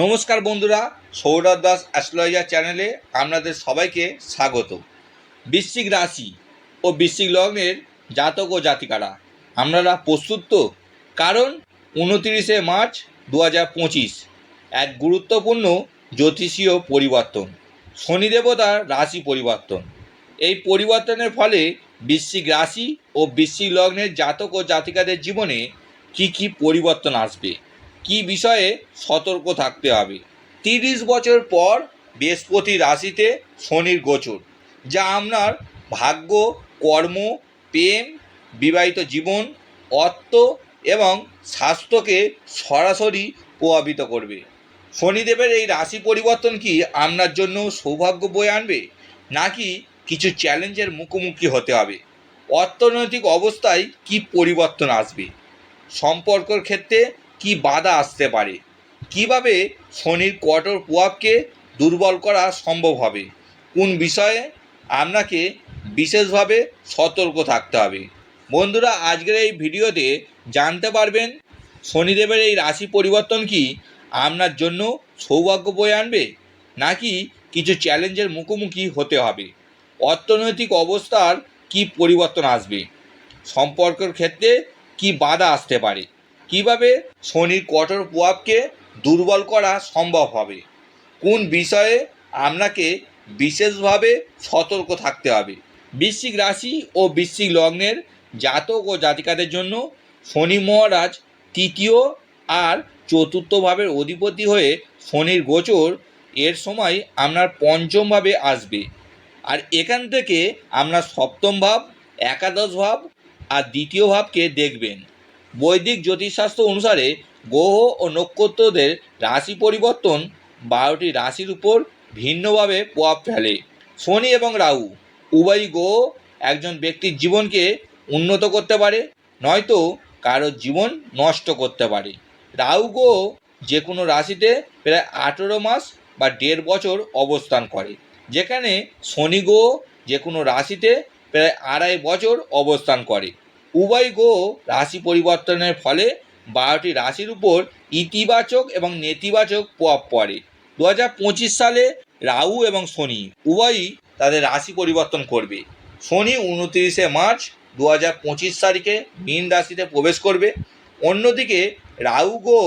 নমস্কার বন্ধুরা, সৌরভ দাস অ্যাস্ট্রোলজার চ্যানেলে আপনাদের সবাইকে স্বাগত বৃশ্চিক রাশি ও বৃশ্চিক লগ্নের জাতক ও জাতিকারা, আপনারা প্রস্তুত তো? কারণ উনতিরিশে মার্চ দু হাজার পঁচিশ, এক গুরুত্বপূর্ণ জ্যোতিষীয় পরিবর্তন শনি দেবতার রাশি পরিবর্তন। এই পরিবর্তনের ফলে বৃশ্চিক রাশি ও বৃশ্চিক লগ্নের জাতক ও জাতিকাদের জীবনে কি কি পরিবর্তন আসবে? কি বিষয়ে সতর্ক থাকতে হবে? তিরিশ বছর পর বৃহস্পতি রাশিতে শনির গোচর, যা আপনার ভাগ্য, কর্ম, প্রেম, বিবাহিত জীবন, অর্থ এবং স্বাস্থ্যকে সরাসরি প্রভাবিত করবে। শনিদেবের এই রাশি পরিবর্তন কি আপনার জন্য সৌভাগ্য বয়ে আনবে, নাকি কিছু চ্যালেঞ্জের মুখোমুখি হতে হবে? অর্থনৈতিক অবস্থায় কি পরিবর্তন আসবে? সম্পর্কর ক্ষেত্রে কি বাধা আসতে পারে? কীভাবে শনির কঠোর প্রভাবকে দুর্বল করা সম্ভব হবে? কোন বিষয়ে আপনাকে বিশেষভাবে সতর্ক থাকতে হবে? বন্ধুরা, আজকের এই ভিডিওতে জানতে পারবেন, শনিদেবের এই রাশি পরিবর্তন কি আপনার জন্য সৌভাগ্য বয়ে আনবে, নাকি কিছু চ্যালেঞ্জের মুখোমুখি হতে হবে? অর্থনৈতিক অবস্থার কি পরিবর্তন আসবে? সম্পর্কের ক্ষেত্রে কি বাধা আসতে পারে? কীভাবে শনির কঠোর প্রভাবকে দুর্বল করা সম্ভব হবে? কোন বিষয়ে আপনাকে বিশেষভাবে সতর্ক থাকতে হবে? বৃশ্চিক রাশি ও বৃশ্চিক লগ্নের জাতক ও জাতিকাদের জন্য শনি মহারাজ তৃতীয় আর চতুর্থ ভাবের অধিপতি হয়ে শনির গোচর এর সময় আপনার পঞ্চমভাবে আসবে। আর এখান থেকে আপনার সপ্তম ভাব, একাদশ ভাব আর দ্বিতীয় ভাবকে দেখবেন। বৈদিক জ্যোতিষশাস্ত্র অনুসারে গ্রহ ও নক্ষত্রদের রাশি পরিবর্তন বারোটি রাশির উপর ভিন্নভাবে প্রভাব ফেলে। শনি এবং রাহু উভয়ই গ্রহ একজন ব্যক্তির জীবনকে উন্নত করতে পারে, নয়তো কারও জীবন নষ্ট করতে পারে। রাহু গ্রহ যে কোনো রাশিতে প্রায় আঠেরো মাস বা দেড় বছর অবস্থান করে, যেখানে শনি গ্রহ যে কোনো রাশিতে প্রায় আড়াই বছর অবস্থান করে। উভয় গ্রহ রাশি পরিবর্তনের ফলে বারোটি রাশির উপর ইতিবাচক এবং নেতিবাচক প্রভাব পড়ে। দু হাজার পঁচিশ সালে রাহু এবং শনি উভয়ই তাদের রাশি পরিবর্তন করবে। শনি উনত্রিশে মার্চ দু হাজার পঁচিশ তারিখে মীন রাশিতে প্রবেশ করবে। অন্যদিকে রাহু গ্রহ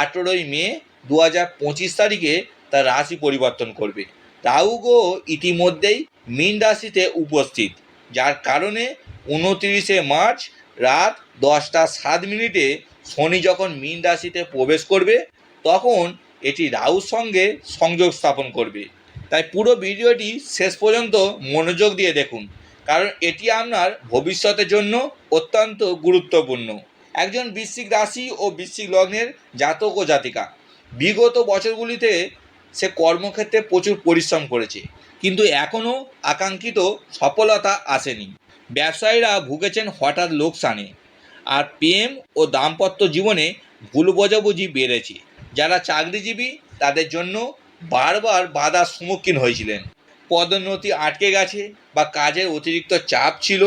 আঠেরোই মে দু হাজার পঁচিশ তারিখে তার রাশি পরিবর্তন করবে। রাহু গ্রহ ইতিমধ্যেই মীন রাশিতে উপস্থিত। যার কারণে উনত্রিশে মার্চ রাত দশটা সাত মিনিটে শনি যখন মীন রাশিতে প্রবেশ করবে, তখন এটি রাহুর সঙ্গে সংযোগ স্থাপন করবে। তাই পুরো ভিডিওটি শেষ পর্যন্ত মনোযোগ দিয়ে দেখুন, কারণ এটি আপনার ভবিষ্যতের জন্য অত্যন্ত গুরুত্বপূর্ণ। একজন বৃশ্চিক রাশি ও বৃশ্চিক লগ্নের জাতক ও জাতিকা, বিগত বছরগুলিতে সে কর্মক্ষেত্রে প্রচুর পরিশ্রম করেছে। কিন্তু এখনও আকাঙ্ক্ষিত সফলতা আসেনি। ব্যবসায়ীরা ভুগেছেন হঠাৎ লোকসানে। আর প্রেম ও দাম্পত্য জীবনে ভুল বোঝাবুঝি বেড়েছে। যারা চাকরিজীবী, তাদের জন্য বারবার বাধার সম্মুখীন হয়েছিলেন। পদোন্নতি আটকে গেছে বা কাজের অতিরিক্ত চাপ ছিল।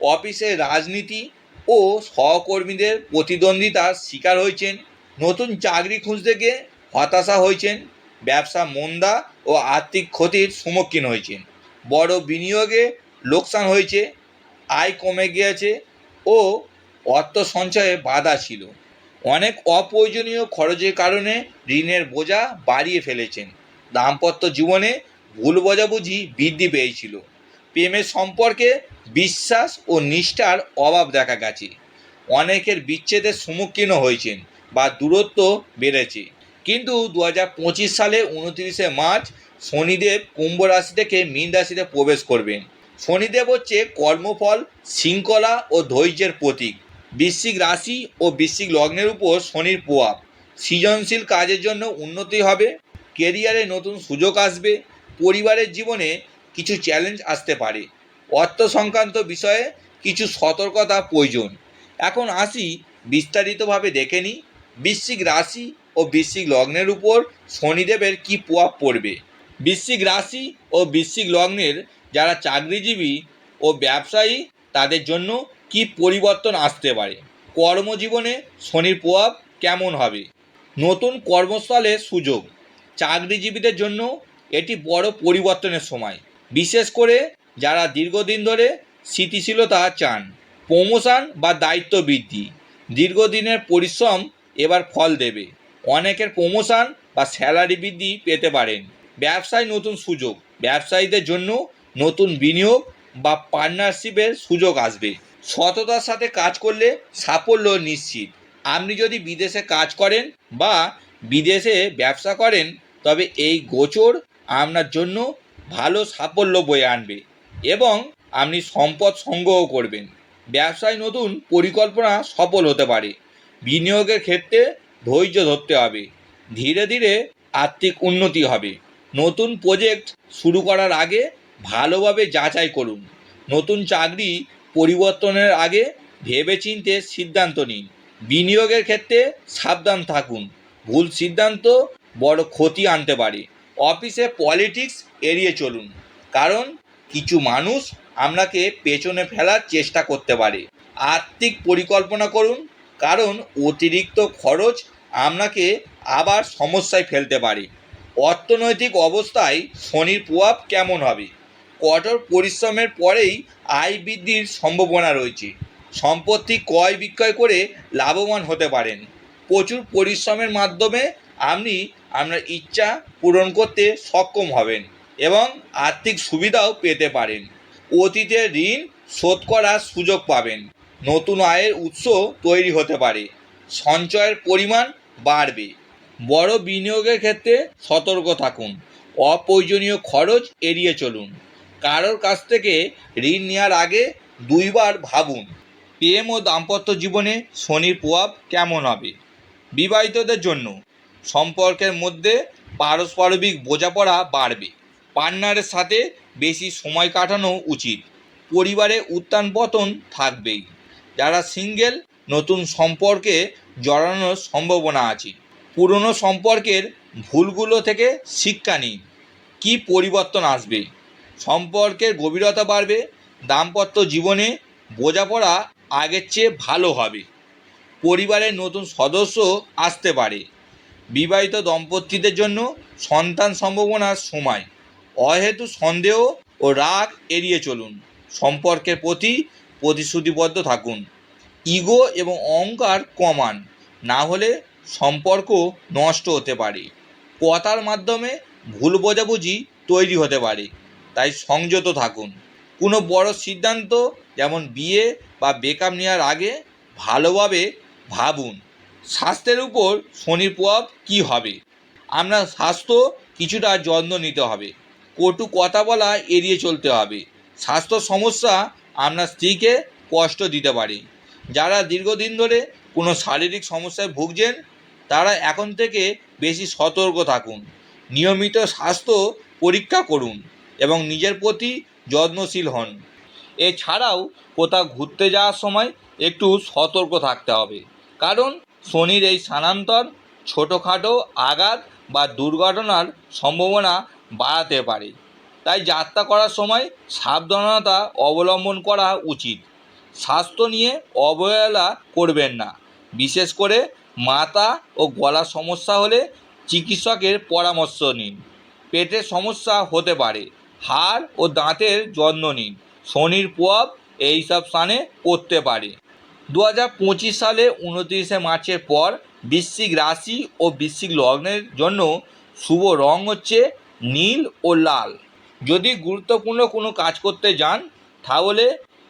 অফিসে রাজনীতি ও সহকর্মীদের প্রতিদ্বন্দ্বিতার শিকার হয়েছেন। নতুন চাকরি খুঁজতে গিয়ে হতাশা হয়েছেন ব্যবসা মন্দা ও আর্থিক ক্ষতির সম্মুখীন হয়েছেন বড় বিনিয়োগে লোকসান হয়েছে, আয় কমে গিয়েছে ও অর্থ সঞ্চয়ে বাধা ছিল। অনেক অপ্রয়োজনীয় খরচের কারণে ঋণের বোঝা বাড়িয়ে ফেলেছেন। দাম্পত্য জীবনে ভুল বোঝাবুঝি বৃদ্ধি পেয়েছিল। প্রেমের সম্পর্কে বিশ্বাস ও নিষ্ঠার অভাব দেখা গেছে। অনেকের বিচ্ছেদের সম্মুখীনও হয়েছেন বা দূরত্ব বেড়েছে। কিন্তু দু হাজার পঁচিশ সালে উনত্রিশে মার্চ শনিদেব কুম্ভ রাশি থেকে মীন রাশিতে প্রবেশ করবেন। শনিদেব হচ্ছে কর্মফল, শৃঙ্খলা ও ধৈর্যের প্রতীক। বৃশ্চিক রাশি ও বৃশ্চিক লগ্নের উপর শনির প্রভাব। সৃজনশীল কাজের জন্য উন্নতি হবে, কেরিয়ারে নতুন সুযোগ আসবে, পরিবারের জীবনে কিছু চ্যালেঞ্জ আসতে পারে। অর্থ সংক্রান্ত বিষয়ে কিছু সতর্কতা প্রয়োজন। এখন আসি বিস্তারিতভাবে দেখে নিই। বৃশ্চিক রাশি ও বৃশ্চিক লগ্নের উপর শনিদেবের কি প্রভাব পড়বে? বৃশ্চিক রাশি ও বৃশ্চিক লগ্নের যারা চাকরিজীবী ও ব্যবসায়ী, তাদের জন্য কি পরিবর্তন আসতে পারে? কর্মজীবনে শনির প্রভাব কেমন হবে? নতুন কর্মস্থলের সুযোগ। চাকরিজীবীদের জন্য এটি বড় পরিবর্তনের সময়। বিশেষ করে যারা দীর্ঘদিন ধরে স্থিতিশীলতা চান, প্রমোশন বা দায়িত্ব বৃদ্ধি, দীর্ঘদিনের পরিশ্রম এবার ফল দেবে। অনেকের প্রমোশন বা স্যালারি বৃদ্ধি পেতে পারেন। ব্যবসায় নতুন সুযোগ, ব্যবসায়ীদের জন্য নতুন বিনিয়োগ বা পার্টনারশিপের সুযোগ আসবে। সততার সাথে কাজ করলে সাফল্য নিশ্চিত। আপনি যদি বিদেশে কাজ করেন বা বিদেশে ব্যবসা করেন, তবে এই গোচর আপনার জন্য ভালো সাফল্য বয়ে আনবে এবং আপনি সম্পদ সংগ্রহ করবেন। ব্যবসায় নতুন পরিকল্পনা সফল হতে পারে। বিনিয়োগের ক্ষেত্রে ধৈর্য ধরতে হবে। ধীরে ধীরে আর্থিক উন্নতি হবে। নতুন প্রজেক্ট শুরু করার আগে ভালোভাবে যাচাই করুন। নতুন চাকরি পরিবর্তনের আগে ভেবেচিন্তে সিদ্ধান্ত নিন। বিনিয়োগের ক্ষেত্রে সাবধান থাকুন। ভুল সিদ্ধান্ত বড় ক্ষতি আনতে পারে। অফিসে পলিটিক্স এড়িয়ে চলুন। কারণ কিছু মানুষ আপনাকে পেছনে ফেলার চেষ্টা করতে পারে। আর্থিক পরিকল্পনা করুন। কারণ অতিরিক্ত খরচ আপনাকে আবার সমস্যায় ফেলতে পারে। অর্থনৈতিক অবস্থায় শনির প্রভাব কেমন হবে? কঠোর পরিশ্রমের পরেই আয় বৃদ্ধির সম্ভাবনা রয়েছে। সম্পত্তি ক্রয় বিক্রয় করে লাভবান হতে পারেন। প্রচুর পরিশ্রমের মাধ্যমে আপনি আপনার ইচ্ছা পূরণ করতে সক্ষম হবেন এবং আর্থিক সুবিধাও পেতে পারেন। অতীতের ঋণ শোধ করার সুযোগ পাবেন। নতুন আয়ের উৎস তৈরি হতে পারে। সঞ্চয়ের পরিমাণ বাড়বে। বড় বিনিয়োগের ক্ষেত্রে সতর্ক থাকুন। অপ্রয়োজনীয় খরচ এড়িয়ে চলুন। কারোর কাছ থেকে ঋণ নেওয়ার আগে দুইবার ভাবুন, প্রেম ও দাম্পত্য জীবনে শনির প্রভাব কেমন হবে? বিবাহিতদের জন্য সম্পর্কের মধ্যে পারস্পরিক বোঝাপড়া বাড়বে। পার্টনারের সাথে বেশি সময় কাটানো উচিত। পরিবারে উত্থান পতন থাকবেই। যারা সিঙ্গেল নতুন সম্পর্কে জড়ানোর সম্ভাবনা আছে। পুরনো সম্পর্কের ভুলগুলো থেকে শিক্ষা নিন। কী পরিবর্তন আসবে? সম্পর্কের গভীরতা বাড়বে, দাম্পত্য জীবনে বোঝাপড়া আগের চেয়ে ভালো হবে। পরিবারের নতুন সদস্য আসতে পারে। বিবাহিত দম্পতিদের জন্য সন্তান সম্ভাবনার সময়। অহেতু সন্দেহ ও রাগ এড়িয়ে চলুন। সম্পর্কের প্রতি প্রতিশ্রুতিবদ্ধ থাকুন। ইগো এবং অহংকার কমান। না হলে সম্পর্ক নষ্ট হতে পারে। কথার মাধ্যমে ভুল বোঝাবুঝি তৈরি হতে পারে। তাই সংযত থাকুন। কোনো বড় সিদ্ধান্ত, যেমন বিয়ে বা বেকআপ নেওয়ার আগে, ভালোভাবে ভাবুন, স্বাস্থ্যের উপর শনির প্রভাব কী হবে? আপনার স্বাস্থ্য কিছুটা যত্ন নিতে হবে। কটু কথা বলা এড়িয়ে চলতে হবে। স্বাস্থ্য সমস্যা আপনার স্ত্রীকে কষ্ট দিতে পারে। যারা দীর্ঘদিন ধরে কোনো শারীরিক সমস্যায় ভুগছেন, তারা এখন থেকে বেশি সতর্ক থাকুন। নিয়মিত স্বাস্থ্য পরীক্ষা করুন এবং নিজের প্রতি যত্নশীল হন। এছাড়াও কোথাও ঘুরতে যাওয়ার সময় একটু সতর্ক থাকতে হবে। কারণ শনির এই স্থানান্তর ছোটোখাটো আঘাত বা দুর্ঘটনার সম্ভাবনা বাড়াতে পারে। তাই যাত্রা করার সময় সাবধানতা অবলম্বন করা উচিত। স্বাস্থ্য নিয়ে অবহেলা করবেন না। বিশেষ করে মাথা ও গলার সমস্যা হলে চিকিৎসকের পরামর্শ নিন। পেটের সমস্যা হতে পারে। হাড় ও দাঁতের যত্ন নিন। শনির প্রভাব এইসব স্থানে পড়তে পারে। দু হাজার পঁচিশ সালে উনত্রিশে মার্চের পর বৃশ্চিক রাশি ও বৃশ্চিক লগ্নের জন্য শুভ রং হচ্ছে নীল ও লাল। যদি গুরুত্বপূর্ণ কোনো কাজ করতে যান, তাহলে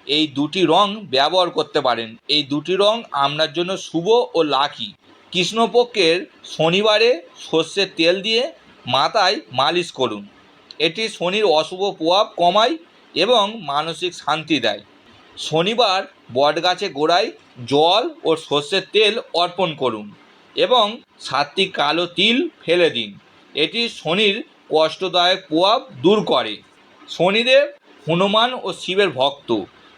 এই দুটি রং ব্যবহার করতে পারেন। এই দুটি রং আপনার জন্য শুভ ও লাকি। কৃষ্ণপক্ষের শনিবারে সর্ষের তেল দিয়ে মাথায় মালিশ করুন। এটি শনির অশুভ প্রভাব কমায় এবং মানসিক শান্তি দেয়। শনিবার বটগাছে গোড়ায় জল ও সর্ষের তেল অর্পণ করুন এবং সাতটি কালো তিল ফেলে দিন। এটি শনির কষ্টদায়ক প্রভাব দূর করে। শনিদেব হনুমান ও শিবের ভক্ত।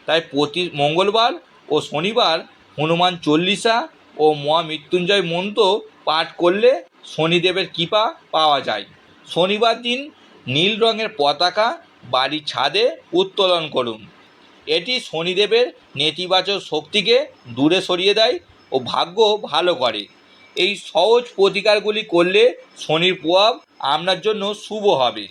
তাই প্রতি মঙ্গলবার ও শনিবার হনুমান চল্লিশা ও মহামৃত্যুঞ্জয় মন্ত্র পাঠ করলে শনিদেবের কৃপা পাওয়া যায়। শনিবার দিন নীল রঙের পতাকা বাড়ির ছাদে উত্তোলন করুন। এটি শনিদেবের নেতিবাচক শক্তিকে দূরে সরিয়ে দেয় ও ভাগ্য ভালো করে। এই সহজ প্রতিকারগুলি করলে শনির প্রভাব আপনার জন্য শুভ হবে।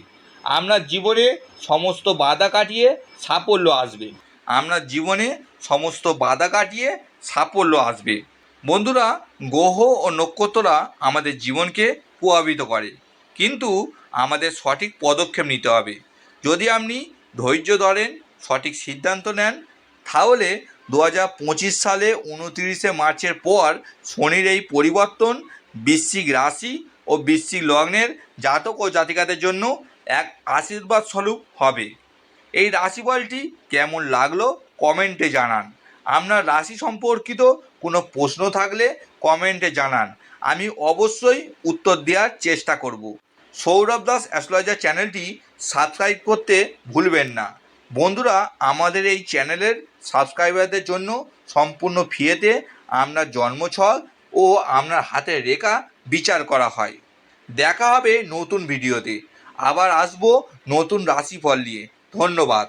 আপনার জীবনে সমস্ত বাধা কাটিয়ে সাফল্য আসবে। আপনার জীবনে সমস্ত বাধা কাটিয়ে সাফল্য আসবে। বন্ধুরা, গ্রহ ও নক্ষত্ররা আমাদের জীবনকে প্রভাবিত করে। কিন্তু আমাদের সঠিক পদক্ষেপ নিতে হবে। যদি আপনি ধৈর্য ধরেন, সঠিক সিদ্ধান্ত নেন, তাহলে দু হাজার পঁচিশ সালে উনতিরিশে মার্চের পর শনির এই পরিবর্তন বৃশ্চিক রাশি ও বৃশ্চিক লগ্নের জাতক ও জাতিকাদের জন্য এক আশীর্বাদ স্বরূপ হবে। এই রাশিফলটি কেমন লাগল কমেন্টে জানান। আপনার রাশি সম্পর্কিত কোনো প্রশ্ন থাকলে কমেন্টে জানান। আমি অবশ্যই উত্তর দেওয়ার চেষ্টা করব। সৌরভ দাস অ্যাস্ট্রোলজার চ্যানেলটি সাবস্ক্রাইব করতে ভুলবেন না। বন্ধুরা, আমাদের এই চ্যানেলের সাবস্ক্রাইবারদের জন্য সম্পূর্ণ ফিয়েতে আপনার জন্মছল ও আপনার হাতের রেখা বিচার করা হয়। দেখা হবে নতুন ভিডিওতে। আবার আসব নতুন রাশিফল নিয়ে। ধন্যবাদ।